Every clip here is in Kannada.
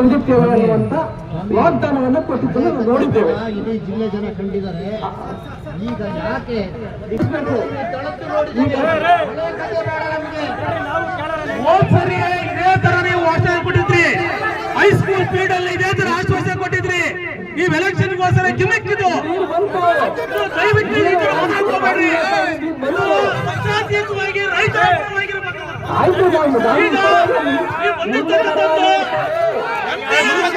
ಅನ್ನುವಂತ ವಾಗ್ದಾನವನ್ನು ಕೊಟ್ಟಿದ್ದನ್ನು ನೋಡಿದ್ದೇವೆ. ಇಡೀ ಜಿಲ್ಲೆ ಜನ ಕಂಡಿದ್ದಾರೆ. ಈಗ ಯಾಕೆ? ಸರಿ ಇದೇ ತರ ನೀವು ಆಶ್ವಾಸನೆ ಕೊಟ್ಟಿದ್ರಿ ಹೈಸ್ಕೂಲ್ ಫೀಲ್ಡ್ ಅಲ್ಲಿ ಇದೇ ತರ ಆಶ್ವಾಸನೆ ಕೊಟ್ಟಿದ್ರಿ. ನೀವು ಎಲೆಕ್ಷನ್ ಗೋಸ್ಕರ ಗಿಮಿಕ್ಕಿದು ದಯವಿಟ್ಟು ಈ ತರ ಮಾತಾಡ್ಕೋಬೇಡ್ರಿ ಇದು ಪಕ್ಷಾತೀತವಾಗಿ ರೈತರ ಪರವಾಗಿರ್ಬೇಕು. ಆಯ್ತು ನಾವು ಈಗ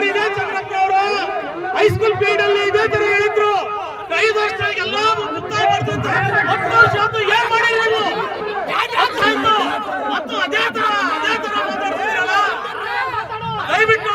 ಇದೇ ಚಂದ್ರಪ್ಪ ಅವರು. ಹೈಸ್ಕೂಲ್ ಪೀರಿಯಡ್ ಅಲ್ಲಿ ಇದೇ ತರ ಹೇಳಿದ್ರು. ಐದು ವರ್ಷ ಎಲ್ಲ ಮುಕ್ತಾಯ ಮಾಡ್ತಿದ್ದೆ ಹತ್ತು ವರ್ಷ ಆಯ್ತು ಏನ್ ಮಾಡಿರಿ ನೀವು? ಮತ್ತು ಅದೇ ತರ ಅದೇ ತರ ಮಾತಾಡ್ತಿದ್ದೀರಲ್ಲ? ದಯವಿಟ್ಟು.